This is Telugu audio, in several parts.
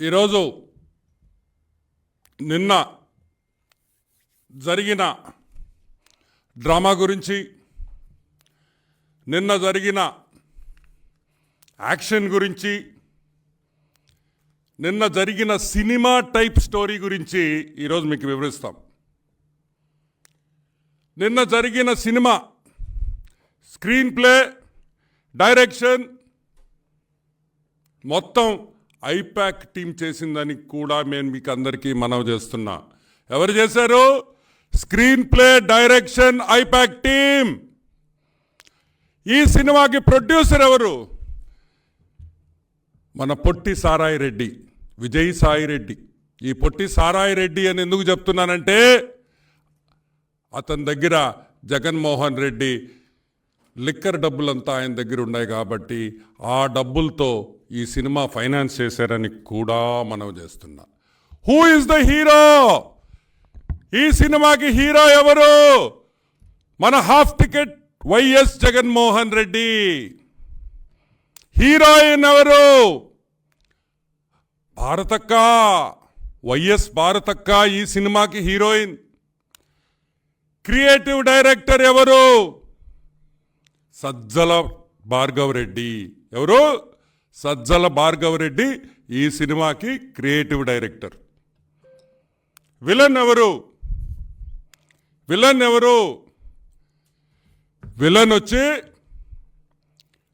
ఈరోజు నిన్న జరిగిన డ్రామా గురించి నిన్న జరిగిన యాక్షన్ గురించి నిన్న జరిగిన సినిమా టైప్ స్టోరీ గురించి ఈరోజు మీకు వివరిస్తాం. నిన్న జరిగిన సినిమా స్క్రీన్ ప్లే డైరెక్షన్ మొత్తం ఐపాక్ టీం చేసిందని కూడా నేను మీకు అందరికీ మనవి చేస్తున్నా. ఎవరు చేశారు? Screenplay direction IPAC team. ఈ సినిమాకి ప్రొడ్యూసర్ ఎవరు? మన పొట్టి సారాయి రెడ్డి విజయ్ సాయి రెడ్డి. ఈ పొట్టి సారాయి రెడ్డి అని ఎందుకు చెప్తున్నానంటే అతని దగ్గర జగన్మోహన్ రెడ్డి లిక్కర్ డబ్బులంతా ఆయన దగ్గర ఉన్నాయి కాబట్టి ఆ డబ్బులతో ఈ సినిమా ఫైనాన్స్ చేశారని కూడా మనం చేస్తున్నా. హూ ఇస్ ద హీరో ఈ సినిమాకి హీరో ఎవరు? మన half ticket YS Jaganmohan Reddy. Heroine ఎవరు? భారతక్క. వైఎస్ భారతక్క ఈ సినిమాకి హీరోయిన్. క్రియేటివ్ డైరెక్టర్ ఎవరు? సజ్జల భార్గవ్ రెడ్డి. ఎవరు? సజ్జల భార్గవరెడ్డి ఈ సినిమాకి క్రియేటివ్ డైరెక్టర్. విలన్ ఎవరు విలన్ ఎవరు విలన్ వచ్చి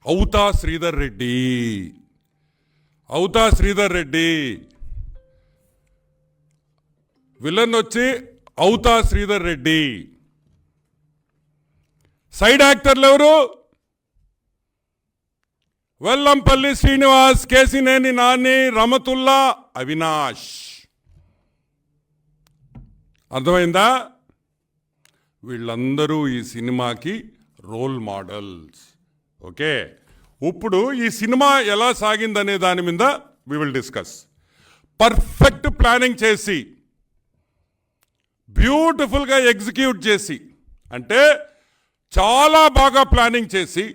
అవుతా శ్రీధర్ రెడ్డి. అవుతా శ్రీధర్ రెడ్డి. విలన్ వచ్చి అవుతా శ్రీధర్ రెడ్డి. సైడ్ యాక్టర్లు ఎవరు వెల్లంపల్లి శ్రీనివాస్ కేసినేని నాని రమతుల్లా అవినాష్. అర్థమైందా? వీళ్ళందరూ ఈ సినిమాకి రోల్ మోడల్స్. ఓకే? ఇప్పుడు ఈ సినిమా ఎలా సాగిందనే దాని మీద we will discuss perfect planning చేసి బ్యూటిఫుల్గా ఎగ్జిక్యూట్ చేసి అంటే చాలా బాగా ప్లానింగ్ చేసి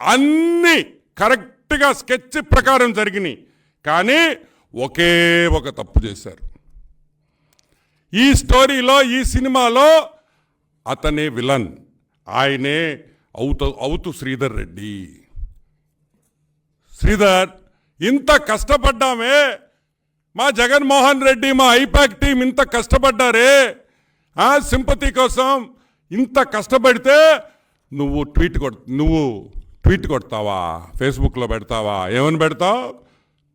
అన్నీ కరెక్ట్గా స్కెచ్ ప్రకారం జరిగినాయి. కానీ ఒకే ఒక తప్పు చేశారు. ఈ స్టోరీలో ఈ సినిమాలో అతనే విలన్. ఆయనే అవుతు అవుతు శ్రీధర్ రెడ్డి. శ్రీధర్ ఇంత కష్టపడ్డామే మా జగన్మోహన్ రెడ్డి మా ఐపాక్ టీం ఇంత కష్టపడ్డారే ఆ సింపతి కోసం ఇంత కష్టపడితే నువ్వు ట్వీట్ కొడు నువ్వు ట్వీట్ కొడతావా? ఫేస్బుక్లో పెడతావా? ఏమని పెడతావు?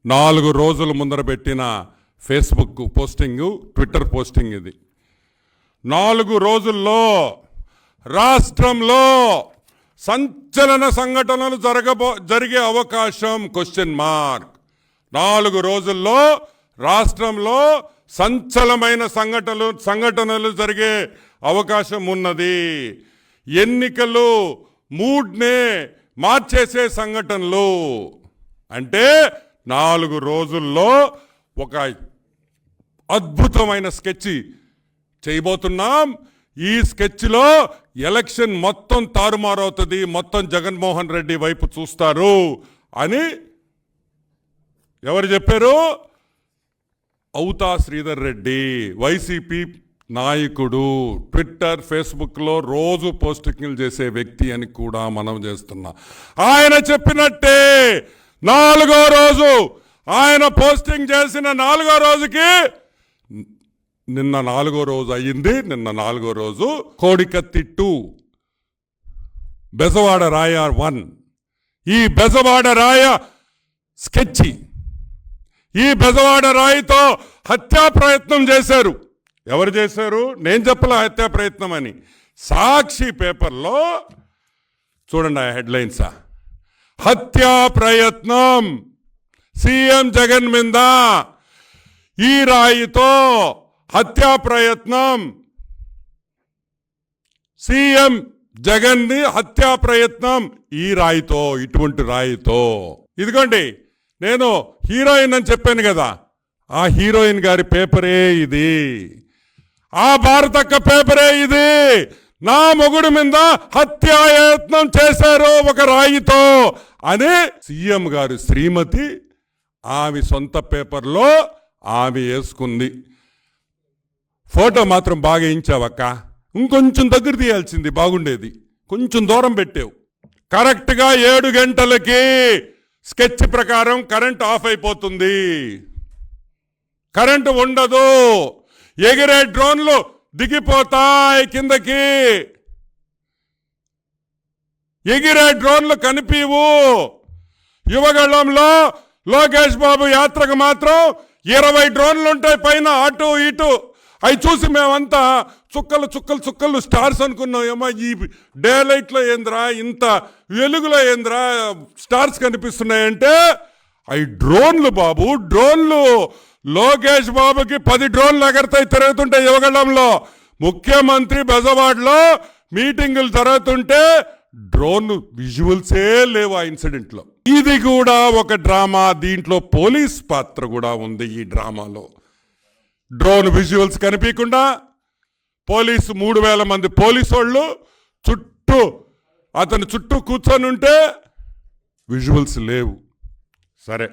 నాలుగు రోజుల ముందర పెట్టిన ఫేస్బుక్ పోస్టింగ్ ట్విట్టర్ పోస్టింగ్ ఇది. నాలుగు రోజుల్లో రాష్ట్రంలో సంచలన సంఘటనలు జరగబో జరిగే అవకాశం క్వశ్చన్ మార్క్ నాలుగు రోజుల్లో రాష్ట్రంలో సంచలమైన సంఘటనలు సంఘటనలు జరిగే అవకాశం ఉన్నది. ఎన్నికలు మూడ్నే మార్చేసే సంఘటనలు. అంటే నాలుగు రోజుల్లో ఒక అద్భుతమైన స్కెచ్ చేయబోతున్నాం. ఈ స్కెచ్లో ఎలక్షన్ మొత్తం తారుమారవుతుంది మొత్తం జగన్మోహన్ రెడ్డి వైపు చూస్తారు అని ఎవరు చెప్పారు? అవుతా శ్రీధర్ రెడ్డి వైసీపీ నాయకుడు ట్విట్టర్ ఫేస్బుక్లో రోజు పోస్టింగ్లు చేసే వ్యక్తి అని కూడా మనం చేస్తున్నాం. ఆయన చెప్పినట్టే నాలుగో రోజు ఆయన పోస్టింగ్ చేసిన నాలుగో రోజుకి నిన్న నాలుగో రోజు అయ్యింది. నిన్న నాలుగో రోజు కోడికత్తి టూ బెజవాడ రాయ వన్. ఈ బెజవాడ రాయ స్కెచ్చి ఈ బెజవాడ రాయితో హత్యా ప్రయత్నం చేశారు. ఎవరు చేశారు? నేను చెప్పలే హత్యా ప్రయత్నం అని. సాక్షి పేపర్లో చూడండి ఆ హెడ్లైన్సా. హత్యా ప్రయత్నం. సీఎం జగన్ మీద ఈ రాయితో హత్యా ప్రయత్నం. సీఎం జగన్ని హత్యా ప్రయత్నం. ఈ రాయితో ఇటువంటి రాయితో. ఇదిగోండి నేను హీరోయిన్ అని చెప్పాను కదా. ఆ హీరోయిన్ గారి పేపరే ఇది. ఆ భారతక్క పేపరే ఇది. నా మొగుడు మీద హత్యాయత్నం చేశారు ఒక రాయితో అని సీఎం గారు శ్రీమతి ఆమె సొంత పేపర్లో ఆమె వేసుకుంది. ఫోటో మాత్రం బాగా వేయించావక్క. ఇంకొంచెం దగ్గర తీయాల్సింది బాగుండేది. కొంచెం దూరం పెట్టావు. కరెక్ట్గా ఏడు గంటలకి స్కెచ్ ప్రకారం కరెంట్ ఆఫ్ అయిపోతుంది. కరెంటు ఉండదు. ఎగిరే డ్రోన్లు దిగిపోతాయి కిందకి. ఎగిరే డ్రోన్లు కనిపివు యువగళంలో లోకేష్ బాబు యాత్రకు మాత్రం ఇరవై డ్రోన్లు ఉంటాయి పైన అటు ఇటు. అవి చూసి మేమంతా చుక్కలు చుక్కలు చుక్కలు స్టార్స్ అనుకున్నాం. ఏమో ఈ డే లైట్లో ఏందిరా ఇంత వెలుగులో ఏందిరా స్టార్స్ కనిపిస్తున్నాయంటే అవి డ్రోన్లు బాబు డ్రోన్లు. లోకేష్ బాబుకి పది డ్రోన్లు ఎగరతాయి తిరుగుతుంటే యువగళంలో ముఖ్యమంత్రి బెజవాడలో మీటింగులు జరుగుతుంటే డ్రోన్ విజువల్సే లేవు ఆ ఇన్సిడెంట్లో. ఇది కూడా ఒక డ్రామా. దీంట్లో పోలీస్ పాత్ర కూడా ఉంది ఈ డ్రామాలో. డ్రోన్ విజువల్స్ కనిపించకుండా పోలీసు మూడు వేల మంది పోలీసు వాళ్ళు చుట్టూ అతని చుట్టూ కూర్చొని ఉంటే విజువల్స్ లేవు. సరే.